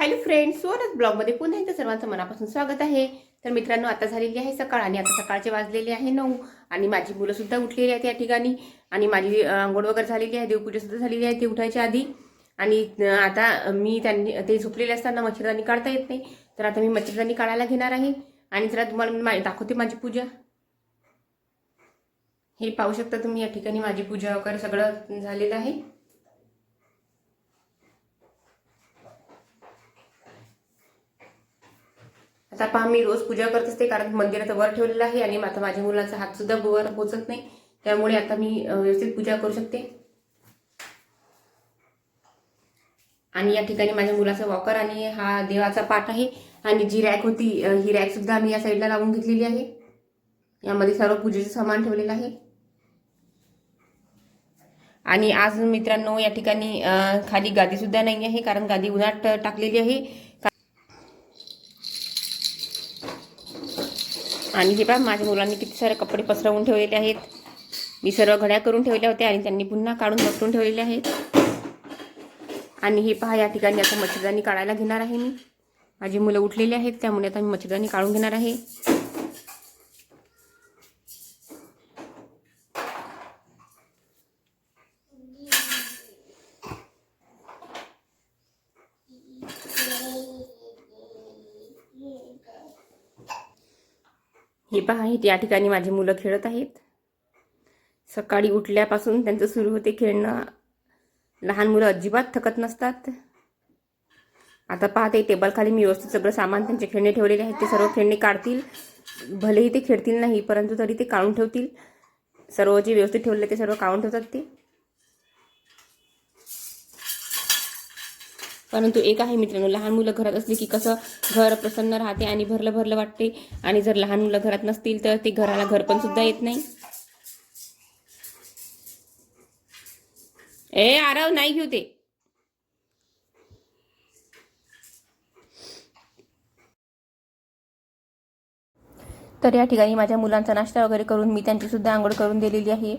Hello friends सोनच ब्लॉगमध्ये पुन्हा एकदा सर्वांचं मनापासून स्वागत आहे. तर मित्रांनो आता झालेली आहे सकाळ आणि आता सकाळचे वाजलेले आहे नऊ. आणि माझी मुलंसुद्धा उठलेली आहेत या ठिकाणी. आणि माझी आंघोळ वगैरे झालेली आहे देवपूजासुद्धा झालेली आहे ती उठायच्या आधी. आणि आता मी त्यांनी ते झोपलेले असताना मच्छरदाणी काढता येत नाही. तर आता मी मच्छरदाणी काढायला घेणार आहे. आणि जरा तुम्हाला मा- दाखवते माझी पूजा. हे पाहू शकता तुम्ही या ठिकाणी माझी पूजा वगैरे सगळं झालेलं आहे. आता पहा मी रोज पूजा करत असते कारण मंदिरात वर ठेवलेलं आहे आणि आता माझ्या मुलाचा हात सुद्धा वर पोचत नाही. त्यामुळे आता मी व्यवस्थित पूजा करू शकते. आणि या ठिकाणी माझ्या मुलाचा वॉकर आणि हा देवाचा पाठ आहे. आणि जी रॅक होती ही रॅक सुद्धा आम्ही या साईडला लावून घेतलेली आहे. यामध्ये सर्व पूजेचं सामान ठेवलेलं आहे. आणि आज मित्रांनो या ठिकाणी खाली गादी सुद्धा नाही आहे कारण गादी उन्हात टाकलेली आहे. आणि हे पहा माझ्या मुलांनी किती सारे कपडे पसरवून ठेवलेले आहेत. मी सर्व घड्या करून ठेवल्या होत्या आणि त्यांनी पुन्हा काढून पसरून ठेवलेले आहेत. आणि हे पहा या ठिकाणी आता मच्छरदाणी काढायला घेणार आहे मी. माझी मुलं उठलेली आहेत त्यामुळे आता मी मच्छरदाणी काढून घेणार आहे. हे पहा या ठिकाणी माझी मुलं खेळत आहेत. सकाळी उठल्यापासून त्यांचं सुरू होते खेळणं. लहान मुलं अजिबात थकत नसतात. आता पाहते टेबलखाली मी व्यवस्थित सगळं सामान त्यांचे खेळणे ठेवलेले आहेत. ते सर्व खेळणे काढतील. भलेही ते खेळतील नाही परंतु तरी ते काढून ठेवतील. सर्व जे व्यवस्थित ठेवले ते सर्व काढून ठेवतात ते. परंतु एक आहे मित्रांनो लहान मुलं घरात असली की कसं घर प्रसन्न राहते आणि भरलं भरलं वाटते. आणि जर लहान मुलं घरात नसतील तर ते घराला घर पण सुद्धा येत नाही. ए आराव नाही घेऊ ते. तर या ठिकाणी माझ्या मुलांचा नाश्ता वगैरे करून मी त्यांची सुद्धा आंघोळ करून दिलेली आहे.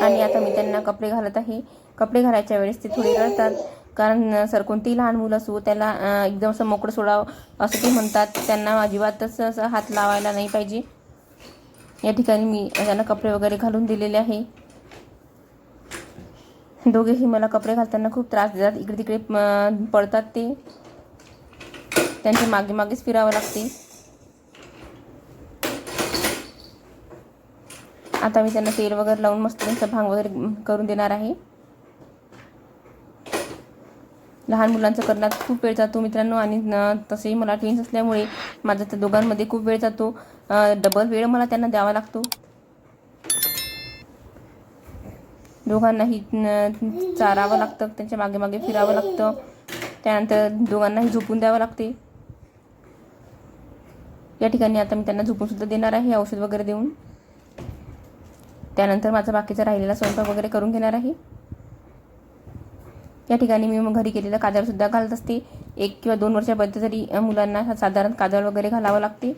आणि आता मी त्यांना कपडे घालत आहे. कपडे घालायच्या वेळेस ते थोडे रडतात. कारण सर कोणतीही लहान मुलं असो त्याला एकदम असं मोकळं सोडावं असं ते म्हणतात. त्यांना अजिबातच असं हात लावायला नाही पाहिजे. या ठिकाणी मी त्यांना कपडे वगैरे घालून दिलेले आहे. दोघेही मला कपडे घालताना खूप त्रास देतात. इकडे तिकडे पडतात ते. त्यांच्या मागे मागेच फिरावं लागते. आता मी त्यांना तेल वगैरे लावून मस्त त्यांचा भांग वगैरे करून देणार आहे. लहान मुलांचं करण्यात खूप वेळ जातो मित्रांनो आणि तसेही मला ट्विन्स असल्यामुळे माझा त्या दोघांमध्ये खूप वेळ जातो. डबल वेळ मला त्यांना द्यावा लागतो. दोघांनाही चारावं लागतं त्यांच्या मागे मागे फिरावं लागतं. त्यानंतर दोघांनाही झोपून द्यावं लागते. या ठिकाणी आता मी त्यांना झोपून सुद्धा देणार आहे औषध वगैरे देऊन. त्यानंतर माझा बाकीचा राहिलेला स्वयंपाक वगैरे करून घेणार आहे. या ठिकाणी मी मग घरी केलेलं काजळसुद्धा घालत असते. एक किंवा दोन वर्षापर्यंत तरी मुलांना साधारण काजळ वगैरे घालावं लागते.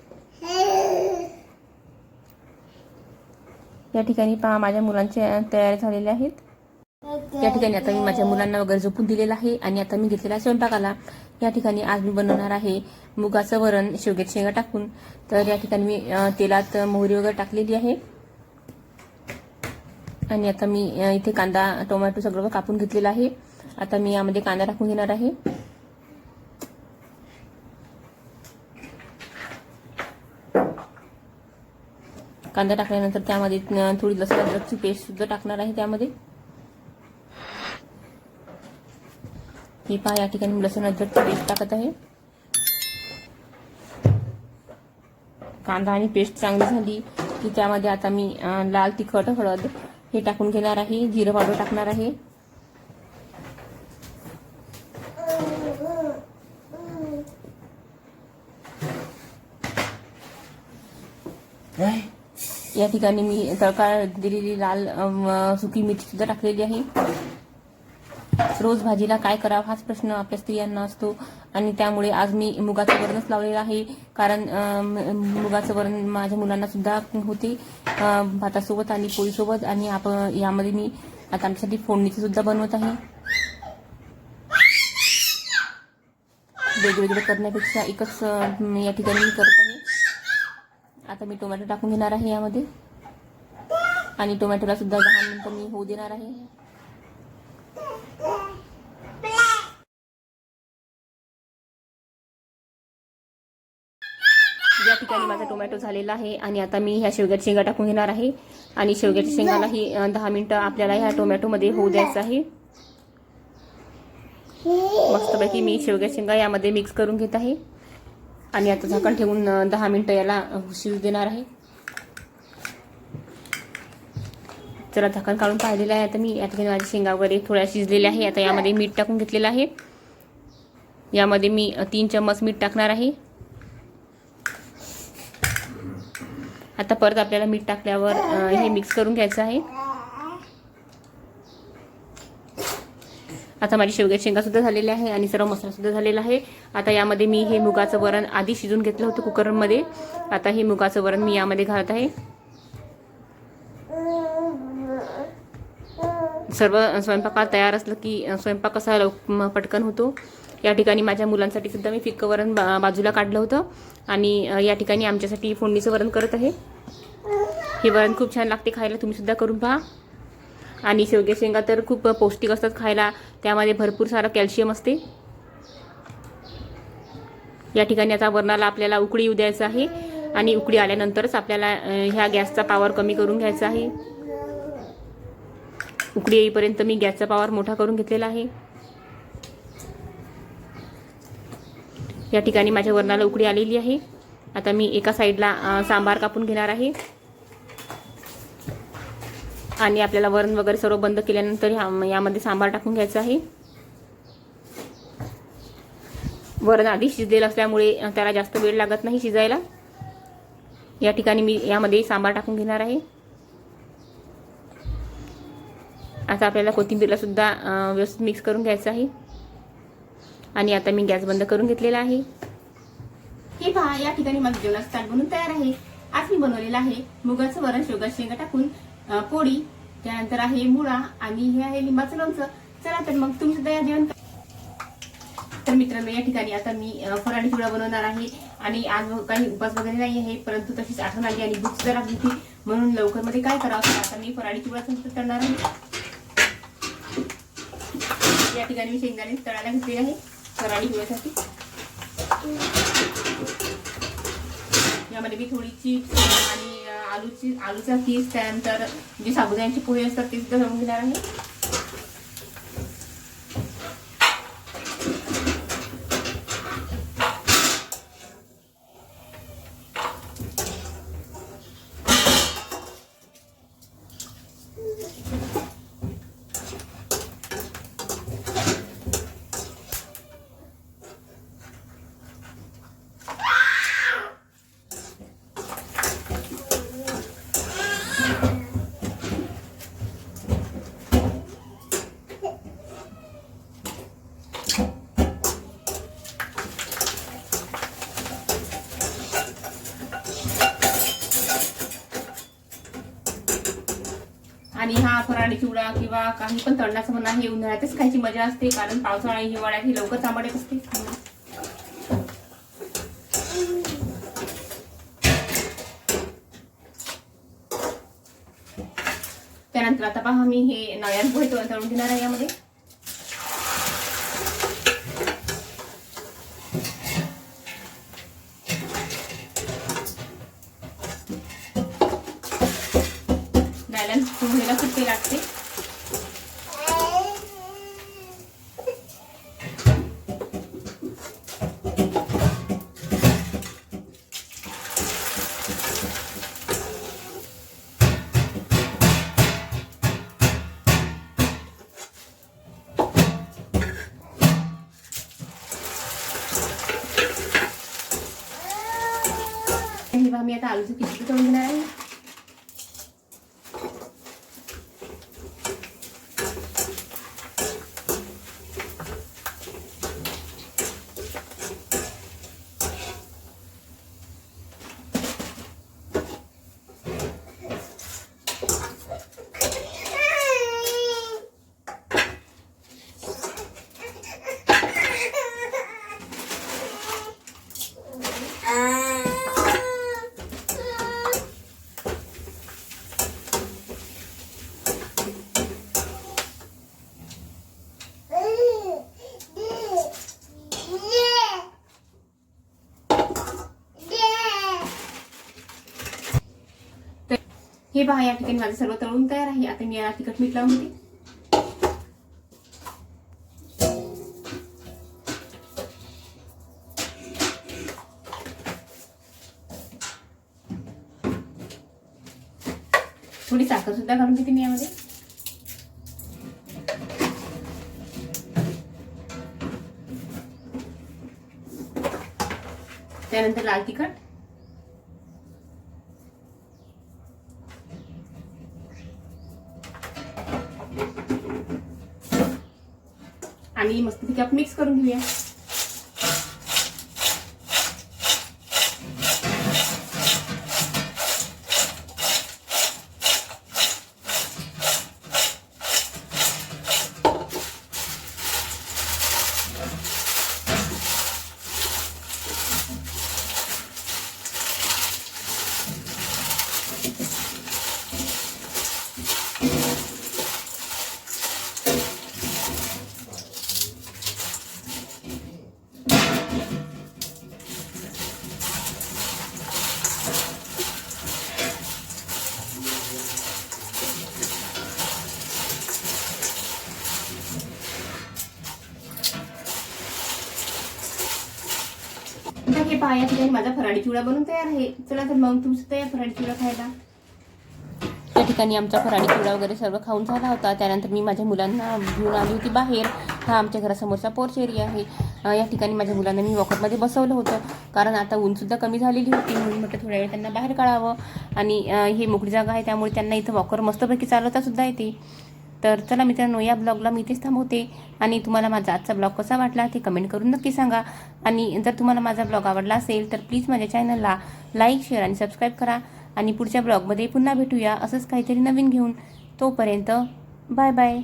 या ठिकाणी पहा माझ्या मुलांचे तयार झालेले आहेत. या ठिकाणी आता मी माझ्या मुलांना वगैरे झोपून दिलेलं आहे आणि आता मी घेतलेला आहे स्वयंपाकाला. या ठिकाणी आज मी बनवणार आहे मुगाचं वरण शेवग्यात शेंगा टाकून. तर या ठिकाणी मी तेलात मोहरी वगैरे टाकलेली आहे. आणि आता मी इथे कांदा टोमॅटो सगळं कापून घेतलेलं आहे. आता मी यामध्ये कांदा टाकून घेणार आहे. कांदा टाकल्यानंतर त्यामध्ये थोडी लसूण अद्रकची पेस्ट सुद्धा टाकणार आहे त्यामध्ये. हे पहा या ठिकाणी मी लसूण अद्रकची पेस्ट टाकत आहे. कांदा आणि पेस्ट चांगली झाली की त्यामध्ये आता मी लाल तिखट हळद हे टाकून घेणार आहे. जिरं पावडर टाकणार आहे. या ठिकाणी मी तळका दिलेली लाल सुकी मिरची सुद्धा टाकलेली आहे. रोज भाजीला काय करावं हाच प्रश्न आपल्या स्त्रियांना असतो आणि त्यामुळे आज मी मुगाचं वरणच लावलेलं आहे. कारण मुगाचं वरण माझ्या मुलांना सुद्धा होते. भातासोबत आणि पोळीसोबत आणि आपण यामध्ये मी आता आमच्यासाठी फोडणीचं सुद्धा बनवत आहे. वेगवेगळं करण्यापेक्षा एकच या ठिकाणी मी करत आहे. आता मी टोमॅटो टाकून घेणार आहे यामध्ये. आणि टोमॅटोला सुद्धा दहा मिनटं मी होऊ देणार आहे. या ठिकाणी माझा टोमॅटो झालेला आहे आणि आता मी ह्या शेवग्याच्या शेंगा टाकून घेणार आहे. आणि शेवग्याच्या शेंगालाही दहा मिनिटं आपल्याला ह्या टोमॅटोमध्ये होऊ द्यायचं आहे. मस्तपैकी मी शेवग्या शेंगा यामध्ये मिक्स करून घेत आहे. आणि आता झाकण ठेवून दहा मिनटं याला अं, शिजू देणार आहे. जरा झाकण काढून पाहिलेलं आहे. आता मी आता घेऊन माझ्या शेंगा वगैरे थोड्या शिजलेल्या आहे. आता यामध्ये मीठ टाकून घेतलेलं आहे. यामध्ये मी तीन चम्मच मीठ टाकणार आहे. आता परत आपल्याला मीठ टाकल्यावर हे मिक्स करून घ्यायचं आहे. आता माझी शेवग्याची शेंगासुद्धा झालेल्या आहे आणि सर्व मसालासुद्धा झालेला आहे. आता यामध्ये मी हे मुगाचं वरण आधी शिजून घेतलं होतं कुकरमध्ये. आता हे मुगाचं वरण मी यामध्ये घालत आहे. सर्व स्वयंपाकात तयार असलं की स्वयंपाक कसा लव पटकन होतो. या ठिकाणी माझ्या मुलांसाठी सुद्धा मी फिक्कं वरण बा बाजूला काढलं होतं. आणि या ठिकाणी आमच्यासाठी फोडणीचं वरण करत आहे. हे वरण खूप छान लागते खायला तुम्ही सुद्धा करून पहा. आणि शेवग्या शेंगा तर खूप पौष्टिक असतात खायला. त्यामध्ये भरपूर सारं कॅल्शियम असते. या ठिकाणी आता वरणाला आपल्याला उकळी येऊ द्यायचं आहे आणि उकळी आल्यानंतरच आपल्याला ह्या गॅसचा पावर कमी करून घ्यायचा आहे. उकळी येईपर्यंत मी गॅसचा पावर मोठा करून घेतलेला आहे. या ठिकाणी माझ्या वरणाला उकळी आलेली आहे. आता मी एका साईडला सांबार कापून घेणार आहे. आणि आपल्याला वरण वगैरे सर्व बंद केल्यानंतर ह्या- यामध्ये सांबार टाकून घ्यायचं आहे. वरण आधी शिजलेलं असल्यामुळे त्याला जास्त वेळ लागत नाही शिजायला. या ठिकाणी मी यामध्ये सांबार टाकून घेणार आहे. आता आपल्याला कोथिंबीरला सुद्धा व्यवस्थित मिक्स करून घ्यायचं आहे. आणि आता मी गॅस बंद करून घेतलेला आहे. हे पहा या ठिकाणी माझं जेवणाचं ताट बनून तयार आहे. आज मी बनवलेलं आहे मुगाचं वरण शेवगा शेंगा टाकून पोळी. त्यानंतर आहे मुळा आणि हे आहे लिंबाचं लोणचं. चला तर मग तुम्ही सुद्धा या जेवण करा. तर मित्रांनो या ठिकाणी आता मी अ, फराळी बनवणार आहे आणि आज काही उपास वगैरे नाही आहे परंतु तशीच आठवण आली आणि भूक सुद्धा लागली होती. म्हणून लवकरमध्ये काय करावं तर आता मी फराळी पिवळा संस्कृत करणार आहे. या ठिकाणी मी शेंगदाणे तळायला घेतलेले आहे फराळी चिवड्यासाठी. यामध्ये मी थोडी चिप्स आणि आलूची आलूचा किस त्यानंतर जी साबुदाण्याची पोळी असतात ती सुद्धा घेणार आहे. आणि हा फराळी चिवडा किंवा काही पण तळणाचं म्हणा हे उन्हाळ्यातच खायची मजा असते कारण पावसाळा आणि हिवाळ्यात ही लवकर चांबट येत असते. त्यानंतर आता पहा मी हे नळ्यान पोहे तळून घेणार आहे यामध्ये. नायलॉन पोहेला खूप ते लागते हे पहा मी आता आलूचं किती तळून घेणार आहे हे पहा या ठिकाणी माझं सर्व तळून तयार आहे. आता मी याला तिखट मीठ लावून घेते थोडी साखर सुद्धा घालून घेते मी यामध्ये. त्यानंतर लाल तिखट. आणि मस्तपैकी आपण मिक्स करून घेऊया. हे पहा या ठिकाणी माझा फराळी चिवडा बनून तयार आहे. चला तर मग तुम्ही सुद्धा या फराळी चिवडा खायला. त्या ठिकाणी आमचा फराळी चिवडा वगैरे सर्व खाऊन झाला होता. त्यानंतर मी माझ्या मुलांना घेऊन आली होती बाहेर. हा आमच्या घरासमोरचा पोर्च एरिया आहे. या ठिकाणी माझ्या मुलांना मी वॉकरमध्ये बसवलं होतं. कारण आता ऊनसुद्धा कमी झालेली होती. म्हणून म्हटलं थोड्या वेळ त्यांना बाहेर काढावं. आणि हे ही मोकळी जागा आहे. त्यामुळे त्यांना इथं वॉकर मस्तपैकी चालवता सुद्धा येते. तर चला मित्रांनो या ब्लॉगला मी इथेच थांबवते. आणि तुम्हाला माझा आजचा ब्लॉग कसा वाटला ते कमेंट करून नक्की सांगा. आणि जर तुम्हाला माझा ब्लॉग आवडला असेल तर प्लीज माझ्या चॅनलला लाईक शेअर आणि सबस्क्राईब करा. आणि पुढच्या ब्लॉगमध्ये पुन्हा भेटूया. असंच काहीतरी नवीन घेऊन. तोपर्यंत बाय बाय